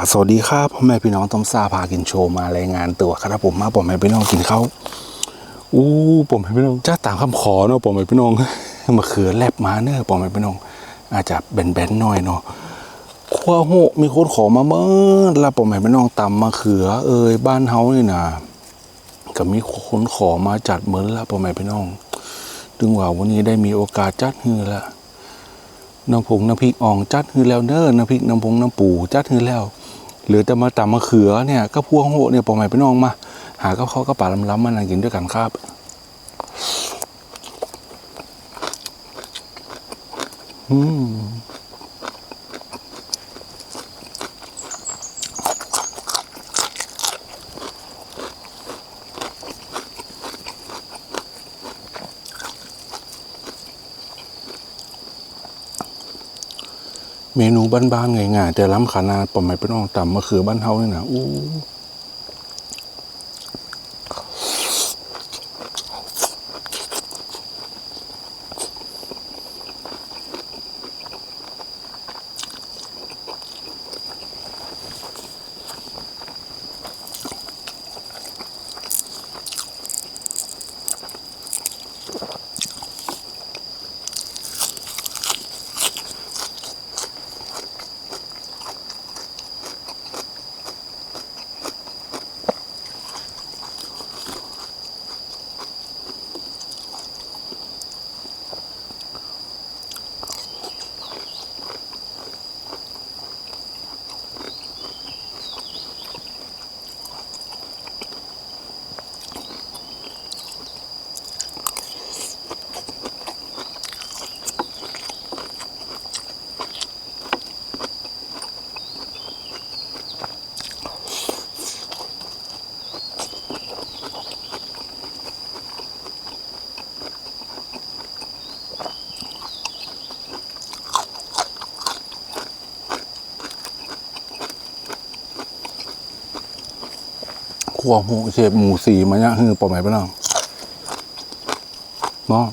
าสวัสดีครับพ่อแม่พี่น้องต้มซาพากินโชว์มารายงานตัวครับผมมาผมให้พี่น้องกินข้าวอู้ผมให้พี่น้องจ้าต่ามคำขอเนาะผมให้พี่น้องมาเขือแลบมาเนอะผมให้พี่น้อง อาจจะแบนๆหน่อยเนาะขั้วโหมีคนขอมาเมื่อล้วผมให้พี่น้องตำมาเขือ เอ้ยบ้านเฮานี่นะก็มีคนขอมาจัดเหมือนล้วผมให้พี่น้องถึงว่าวันนี้ได้มีโอกาสจัดฮือล้วน้ำผงน้ำพริกอ่องจัดฮือแล้วเนอ้อน้ำพริกน้ำผงน้ำปูจัดฮือแล้ว หรือจะมาตำมะเขือเนี่ยก็พวงโหเนี่ยปอใหม่ไปน้องมา หาก็เขาก็ป่าล้ำๆมานั่งกินด้วยกันครับอืม เมนูบ้านๆง่ายๆแต่ล้ำขนาดปอมไม่เปน้องต่ำมะเขือบ้านเฮานี่นะอู้ ขัวหมูเชฟหมูสีมาเนี่ยคือปอใหม่ไปน้องเนาะ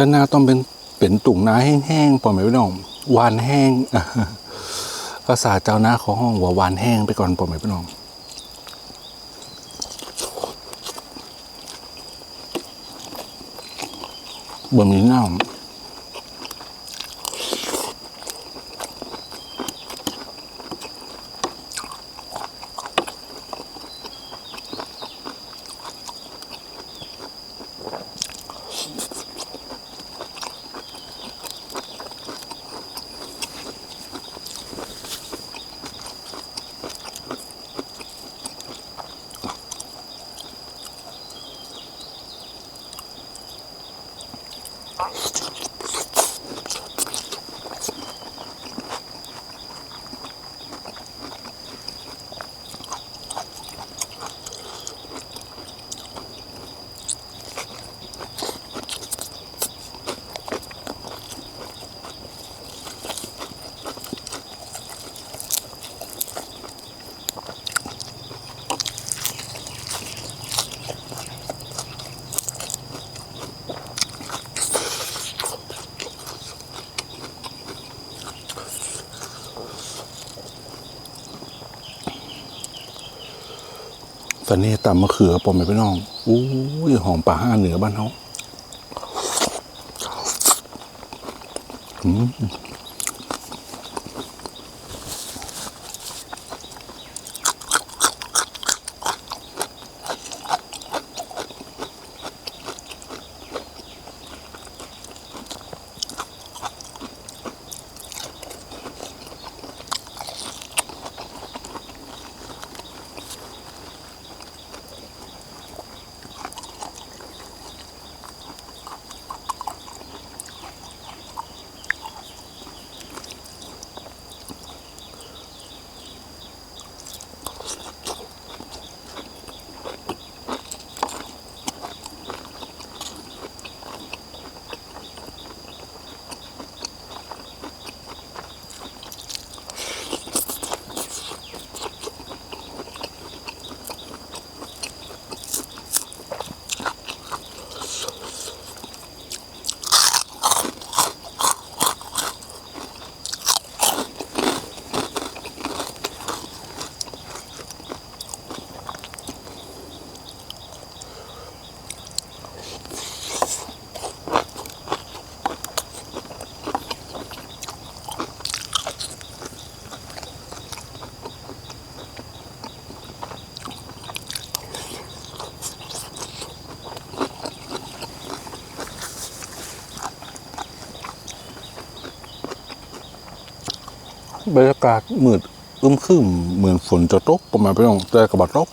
ด้านหน้าต้องเป็นเป็นตุ่งน้าแห้งๆปอยไม่ไปน้องวานแห้งภาษาเจ้าหน้าของห้องว่าวานแห้งไปก่อนปอยไม่ไปน้องบะหมี่น้ำ ちょっと待って。 ตอนนี้ตำมะเขือปอมไปพี่น้องอู้ยหอมป่าห้าเหนือบ้านเขาอืม บรรยากาศมืดอึมครึมเหมือนฝนจะตกประมาณพี่น้องแต่กระบาดตก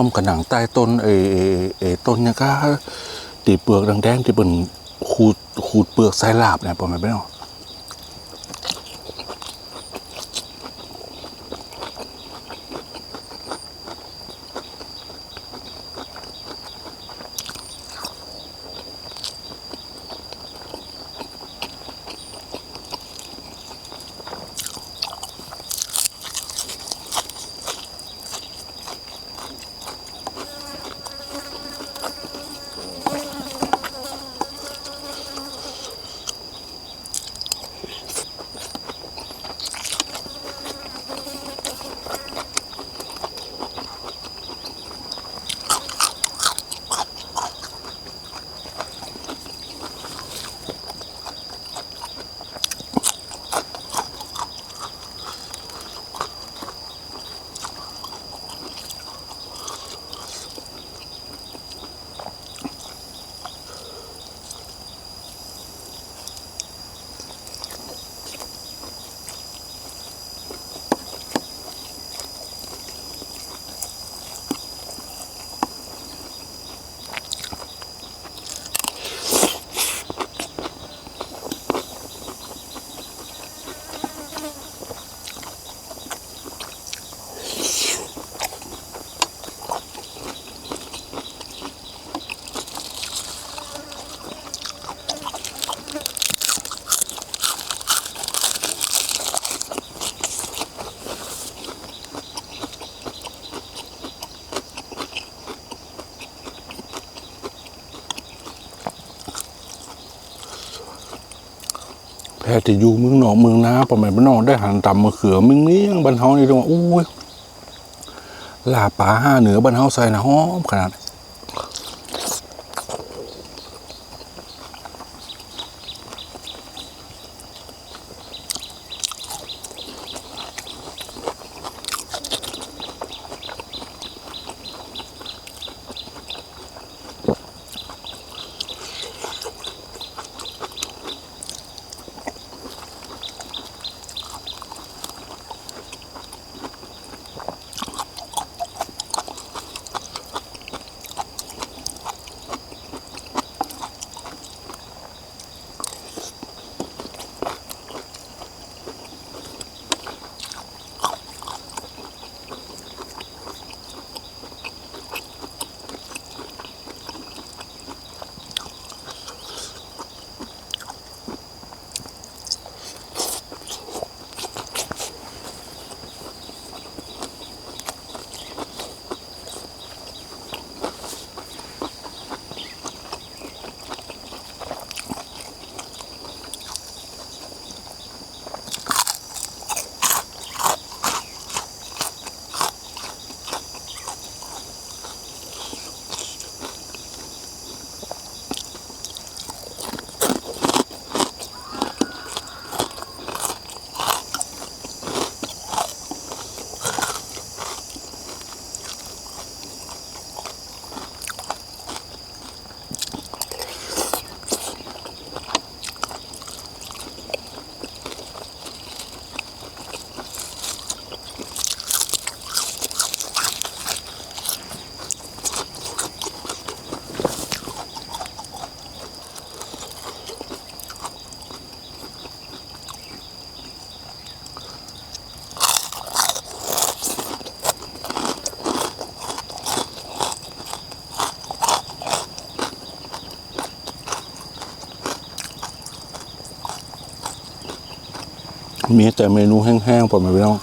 ต้มกระหนังใต้ต้นเอเอเอต้นเนี่ยก็ตีเปลือกแดงๆที่เป็นขูดขูดเปลือกไซลาบเนี่ยประมาณนี้เนาะ ท้ที่อยู่เมืองนอกเมืองนาประมาณบ้านนอกได้หันต่ำมะเขือมึงนี้บ้านเฮานี่ตรงว่าอู้ยลาป่าห้าเหนือบ้านเฮาใส่นะหอมขนาด มีแต่เมนูแห้งๆผมไม่ต้อง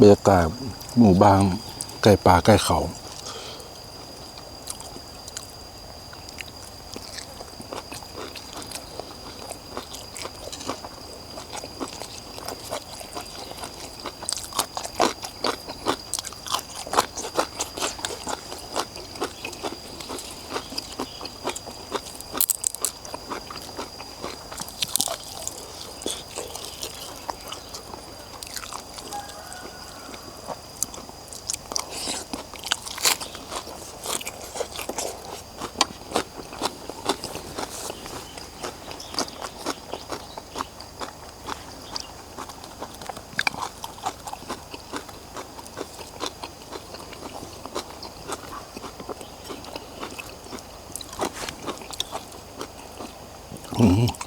บรรยากาศหมู่บ้านใกล้ป่าใกล้เขา Mm-hmm.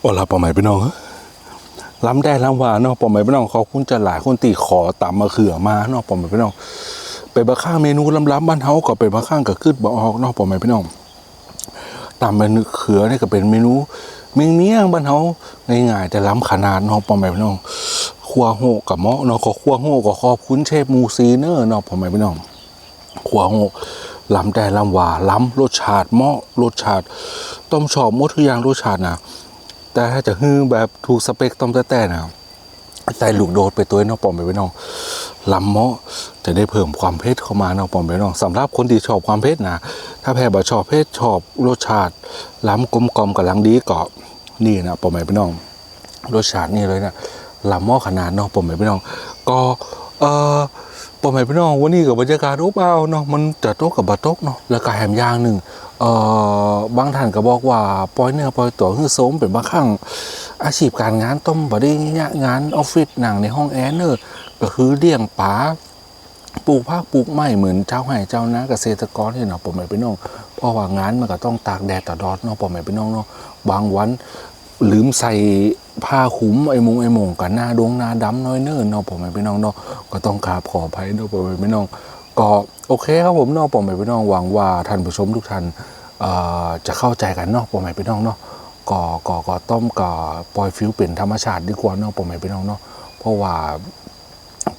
โอ้ละปอใหม่พี่น้องล้ำได้ล้ำวานเนาะปอใหม่พี่น้องเขอบคุณจะหลายคนตีขอตามมาเขือมาเนาะปอใหม่พี่น้องไปบะข้างเมนูล้ำๆบ้านเฮาก็ไปบะข้างก็ขึ้นบ่ออกเนาะปอใหม่พี่น้องตามเมนูเขือนี่ก็เป็นเมนูเมียงเมียงบ้านเฮาง่ายๆแต่ล้ำขนาดเนาะปอใหม่พี่น้องครัวโหกับเมาะเนาะก็ครัวโหก็ขอบคุณเชฟมูซีเนอร์เนาะปอใหม่พี่น้องขัวโหล้ำแต่ล้ำวาล้ำรสชาติเมาะรสชาติต้มชอบมดทุกอย่างรสชาตินะ แต่ถ้าจะฮื้อแบบถูกสเปคต้มแต่แต่นะใส่ลูกโดดไปตัวน้องปอมไปไว้น้องลำเมาะจะได้เพิ่มความเผ็ดเข้ามาน้องปอมไปน้องสำหรับคนที่ชอบความเผ็ดนะถ้าแพ้บ่ชอบเผ็ดชอบรสชาติล้ำกลมกลอมกับลังดีก็นี่นะปอมไปน้องรสชาตินี่เลยนะลำหม้อขนาดเนาะผมไม่พี่น้อง ก็เออ ผมไม่พี่น้องวันนี้กับบรรยากาศรูปเอาเนาะมันจะโต๊ะกับบะโต๊ะเนาะแล้วก็แหมยางหนึ่งเออบางท่านก็บอกว่าปล่อยเนื้อปล่อยตัวคือโสมเป็นบางครั้งอาชีพการงานต้มบไดีงานงานออฟฟิศหนังในห้องแอร์เนอร์ก็คือเลี้ยงปลาปลูกผักปลูกไม้เหมือนเจ้าไห่เจ้านาเกษตรกรที่เนาะผมไม่ไปน้องเพราะว่างานมันก็ต้องตากแดดตากดอดเนาะผมไม่ไปน้องเนาะบางวันลืมใส่ ผ้าคลุมไอ้มงไอ้มงกับหน้าดวงหน้าดำน้อยเนิ่นเนาะผมไม่ไปน้องเนาะก็ต้องกราบขออภัยเนาะผมไม่ไปน้องก็โอเคครับผมเนาะผมไม่ไปน้องหวังว่าท่านผู้ชมทุกท่านจะเข้าใจกันเนาะผมไม่ไปน้องเนาะก็ก็ก็ต้มก็ปล่อยฟิวเป็นธรรมชาติดีกว่าเนาะผมไม่ไปน้องเนาะเพราะว่า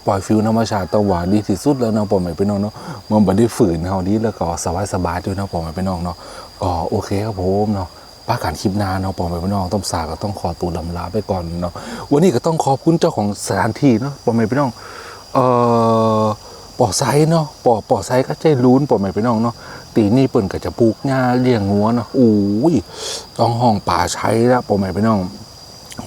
ปล่อยฟิวธรรมชาติต้องหวานดีที่สุดแล้วเนาะผมไม่ไปน้องเนาะมันบ่ได้ฝืนเฮาดีแล้วก็สบายสบายด้วยเนาะผมไม่ไปน้องเนาะก็โอเคครับผมเนาะ ป้าการคลิปนาเนาะผมไม่ไปน้องต้มสาก็ต้องขอตัวลำลาไปก่อนเนาะวันนี้ก็ต้องขอบคุณเจ้าของสถานที่เนาะผมไม่ไปน้องเอ่อปอไซเนาะปอปอไซก็ใจลุ้นผมไม่ไปน้องเนาะตีนี่เปิ่นก็จะปลูกหญ้าเลี้ยงงัวเนาะอู้ยต้องห้องป่าใช้แล้วผมไม่ไปน้อง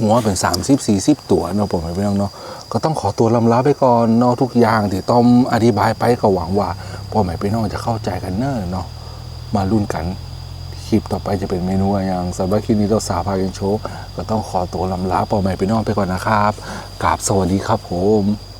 หัวเป็น 30 40 ตัวเนาะผมไม่น้องเนาะก็ต้องขอตัวลำลาไปก่อนเนาะทุกอย่างที่ต้อมอธิบายไปก็หวังว่าพ่อแม่พี่น้องจะเข้าใจกันเนอะเนาะมาลุ้นกัน ลิปต่อไปจะเป็นเมนูอย่างสำหรับคลิปนี้เราสาพากันโชว์ก็ต้องขอตัวลำลาพ่อแม่ไปน้องไปก่อนนะครับกราบสวัสดีครับผม